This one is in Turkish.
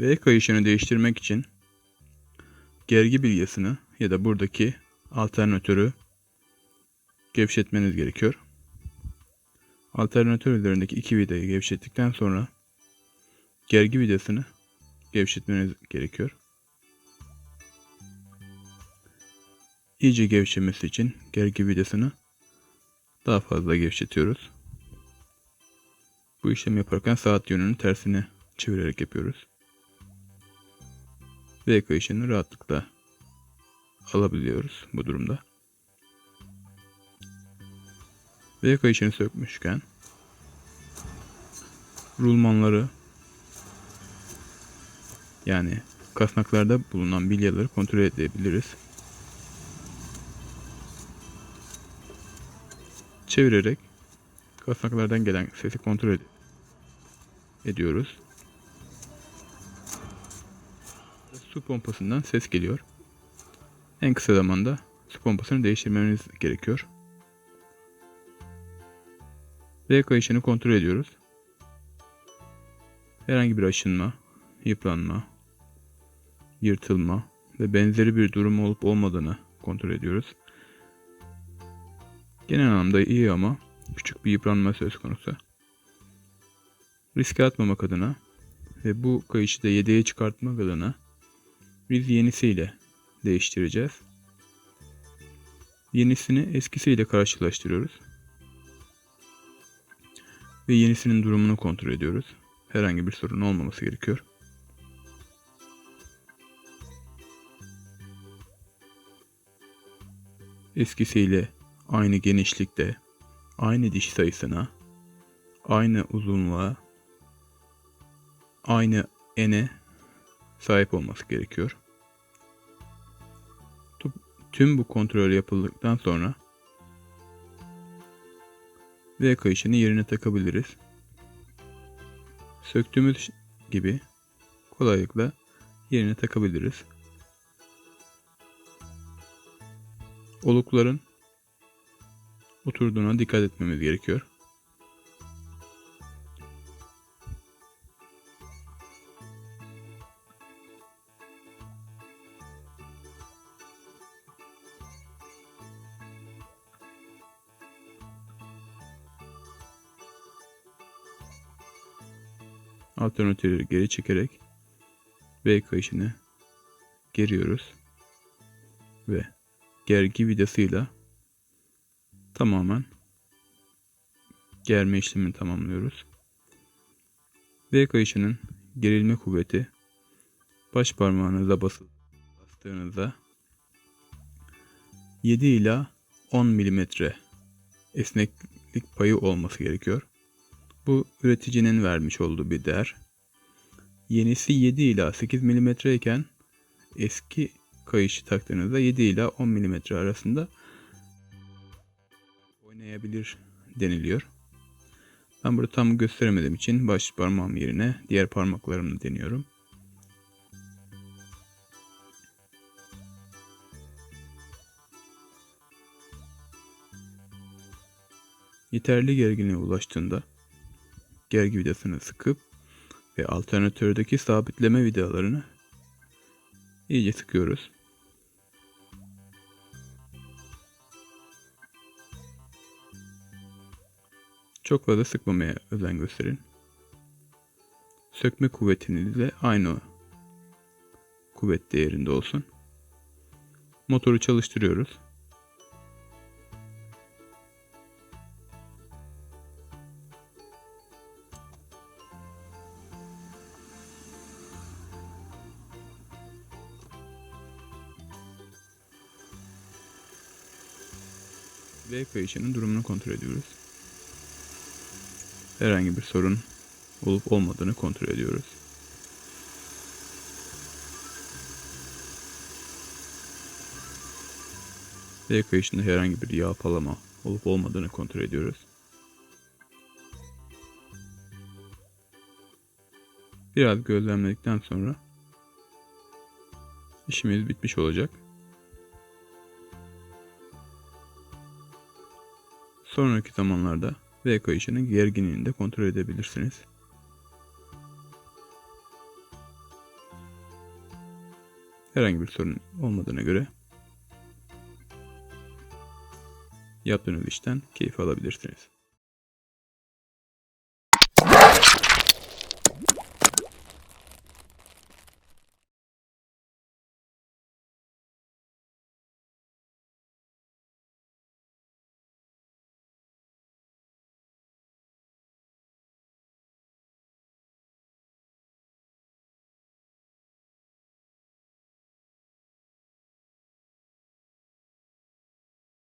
V kayışını değiştirmek için gergi bilyasını ya da buradaki alternatörü gevşetmeniz gerekiyor. Alternatör üzerindeki iki vidayı gevşettikten sonra gergi vidasını gevşetmeniz gerekiyor. İyice gevşemesi için gergi vidasını daha fazla gevşetiyoruz. Bu işlemi yaparken saat yönünün tersine çevirerek yapıyoruz. V kayışını rahatlıkla alabiliyoruz bu durumda. V kayışını sökmüşken rulmanları yani kasnaklarda bulunan bilyaları kontrol edebiliriz. Çevirerek kasnaklardan gelen sesi kontrol ed- ediyoruz. Su pompasından ses geliyor. En kısa zamanda su pompasını değiştirmemiz gerekiyor. V kayışını kontrol ediyoruz. Herhangi bir aşınma, yıpranma, yırtılma ve benzeri bir durum olup olmadığını kontrol ediyoruz. Genel anlamda iyi ama küçük bir yıpranma söz konusu. Riske atmamak adına ve bu kayışı da yedeğe çıkartmak adına biz yenisiyle değiştireceğiz. Yenisini eskisiyle karşılaştırıyoruz. Ve yenisinin durumunu kontrol ediyoruz. Herhangi bir sorun olmaması gerekiyor. Eskisiyle aynı genişlikte, aynı diş sayısına, aynı uzunluğa, aynı ene sahip olması gerekiyor. Tüm bu kontrol yapıldıktan sonra V kayışını yerine takabiliriz. Söktüğümüz gibi kolaylıkla yerine takabiliriz. Olukların oturduğuna dikkat etmemiz gerekiyor. Alternatörleri geri çekerek V kayışını geriyoruz ve gergi vidasıyla tamamen germe işlemini tamamlıyoruz. V kayışının gerilme kuvveti baş parmağınıza bastığınızda 7 ila 10 milimetre esneklik payı olması gerekiyor. Bu üreticinin vermiş olduğu bir değer. Yenisi 7 ila 8 milimetre iken eski kayışı taktığınızda 7 ila 10 milimetre arasında oynayabilir deniliyor. Ben burada tam gösteremediğim için baş parmağım yerine diğer parmaklarımla deniyorum. Yeterli gerginliğe ulaştığında gergi vidasını sıkıp ve alternatördeki sabitleme vidalarını iyice sıkıyoruz. Çok fazla sıkmamaya özen gösterin. Sökme kuvvetiniz de aynı kuvvet değerinde olsun. Motoru çalıştırıyoruz. V kayışının durumunu kontrol ediyoruz. Herhangi bir sorun olup olmadığını kontrol ediyoruz. V kayışında herhangi bir yağpalama olup olmadığını kontrol ediyoruz. Biraz gözlemledikten sonra işimiz bitmiş olacak. Sonraki zamanlarda V kayışının gerginliğini de kontrol edebilirsiniz. Herhangi bir sorun olmadığına göre yaptığınız işten keyif alabilirsiniz.